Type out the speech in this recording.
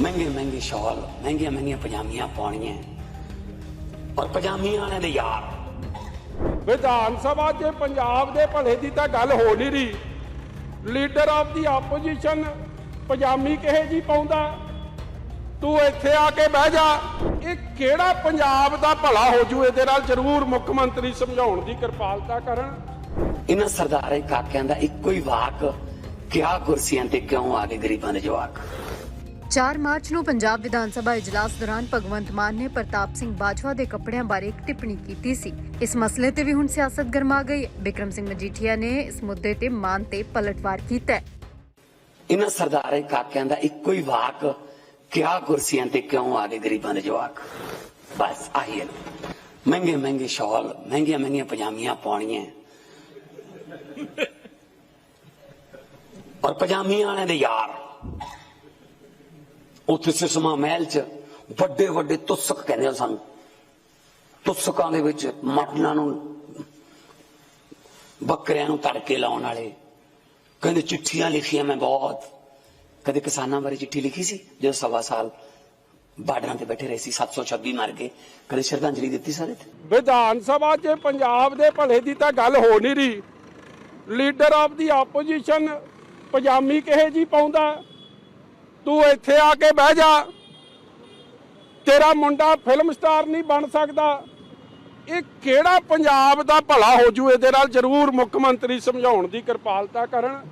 ਮਹਿੰਗੇ ਮਹਿੰਗੇ ਸ਼ਾਲ ਮਹਿੰਗੀਆਂ ਮਹਿੰਗੀਆਂ ਪਜਾਮੀਆਂ ਪਾਉਣੀਆਂ। ਔਰ ਪਜਾਮੀਆਂ ਵਾਲਿਆਂ ਦੇ ਯਾਰ। ਵਿਧਾਨ ਸਭਾ 'ਚ ਪੰਜਾਬ ਦੇ ਭਲੇ ਦੀ ਤਾਂ ਗੱਲ ਹੋ ਨਹੀਂ ਰਹੀ। ਲੀਡਰ ਆਫ ਦੀ ਆਪੋਜੀਸ਼ਨ ਪਜਾਮੀ ਕਿਹੇ ਜੀ ਪਾਉਂਦਾ? ਤੂੰ ਇੱਥੇ ਆ ਕੇ ਬਹਿ ਜਾ। ਇਹ ਕਿਹੜਾ ਪੰਜਾਬ ਦਾ ਭਲਾ ਹੋ ਜੂ? ਇਹਦੇ ਨਾਲ ਜ਼ਰੂਰ ਮੁੱਖ ਮੰਤਰੀ ਸਮਝਾਉਣ ਦੀ ਕਿਰਪਾਲਤਾ ਕਰਨ। ਇਹਨਾਂ ਸਰਦਾਰੇ ਕਾਕਿਆਂ ਦਾ ਇੱਕੋ ਹੀ ਵਾਕ ਕਿਆ ਕੁਰਸੀਆਂ ਤੇ ਕਿਉਂ ਆ ਗਏ ਗਰੀਬਾਂ ਦੇ ਜਵਾਕ? 4 ਮਾਰਚ ਨੂੰ ਪੰਜਾਬ ਵਿਧਾਨ ਸਭਾ ਇਜਲਾਸ ਦੌਰਾਨ ਭਗਵੰਤ ਮਾਨ ਨੇ ਪ੍ਰਤਾਪ ਸਿੰਘ ਬਾਜਵਾ ਦੇ ਕੱਪੜਿਆਂ ਬਾਰੇ ਇੱਕ ਟਿੱਪਣੀ ਕੀਤੀ ਸੀ। ਇਸ ਮਸਲੇ ਤੇ ਵੀ ਹੁਣ ਸਿਆਸਤ ਗਰਮਾ ਗਈ। ਬਿਕਰਮ ਸਿੰਘ ਮਜੀਠੀਆ ਨੇ ਇਸ ਮੁੱਦੇ ਤੇ ਮਾਨ ਤੇ ਪਲਟਵਾਰ ਕੀਤਾ ਇਹਨਾਂ ਸਰਦਾਰੇ ਕਾਕਿਆਂ ਦਾ ਇੱਕੋ ਹੀ ਵਾਕ, ਕਿਆ ਕੁਰਸੀਆਂ ਤੇ ਕਿਉਂ ਆ ਗਏ ਗਰੀਬਾਂ ਦੇ ਜਵਾਕ? ਬਸ, ਆਹੀ ਮਹਿੰਗੇ ਮਹਿੰਗੇ ਸ਼ਾਲ, ਮਹਿੰਗੀਆਂ ਮਹਿੰਗੀਆਂ ਪਜਾਮੀਆਂ ਪਾਉਣੀਆਂ। ਔਰ ਪਜਾਮੀਆਂ ਵਾਲਿਆਂ ਦੇ ਯਾਰ। ਉੱਥੇ ਸਿਸਮਾ ਮਹਿਲ ਚ। ਵੱਡੇ ਵੱਡੇ ਤੁਸਕ ਕਹਿੰਦੇ ਆ ਸਾਨੂੰ। ਤੁਸਕਾਂ ਦੇ ਵਿੱਚ ਮਟਨਾਂ ਨੂੰ, ਬੱਕਰਿਆਂ ਨੂੰ ਤੜਕੇ ਲਾਉਣ ਵਾਲੇ। ਕਹਿੰਦੇ ਚਿੱਠੀਆਂ ਲਿਖੀਆਂ ਮੈਂ ਬਹੁਤ। ਕਦੇ ਕਿਸਾਨਾਂ ਬਾਰੇ ਚਿੱਠੀ ਲਿਖੀ ਸੀ? ਜਦੋਂ ਸਵਾ ਸਾਲ ਬਾਰਡਰਾਂ ਤੇ ਬੈਠੇ ਰਹੇ ਸੀ 726 ਮਰ ਗਏ। ਕਦੇ ਸ਼ਰਧਾਂਜਲੀ ਦਿੱਤੀ ਸਾਰੇ ਤੇ? ਵਿਧਾਨ ਸਭਾ 'ਚ ਪੰਜਾਬ ਦੇ ਭਲੇ ਦੀ ਤਾਂ ਗੱਲ ਹੋ ਨਹੀਂ ਰਹੀ। ਲੀਡਰ ਆਫ ਦੀ ਆਪੋਜੀਸ਼ਨ ਪਜਾਮੀ ਕਿਹੇ ਜੀ ਪਾਉਂਦਾ। ਤੂੰ ਇੱਥੇ ਆ ਕੇ ਬਹਿ ਜਾ। ਤੇਰਾ ਮੁੰਡਾ ਫਿਲਮ ਸਟਾਰ ਨਹੀਂ ਬਣ ਸਕਦਾ। ਇਹ ਕਿਹੜਾ ਪੰਜਾਬ ਦਾ ਭਲਾ ਹੋ ਜੂ? ਇਹਦੇ ਨਾਲ ਜ਼ਰੂਰ ਮੁੱਖ ਮੰਤਰੀ ਸਮਝਾਉਣ ਦੀ ਕਿਰਪਾਲਤਾ ਕਰਨ।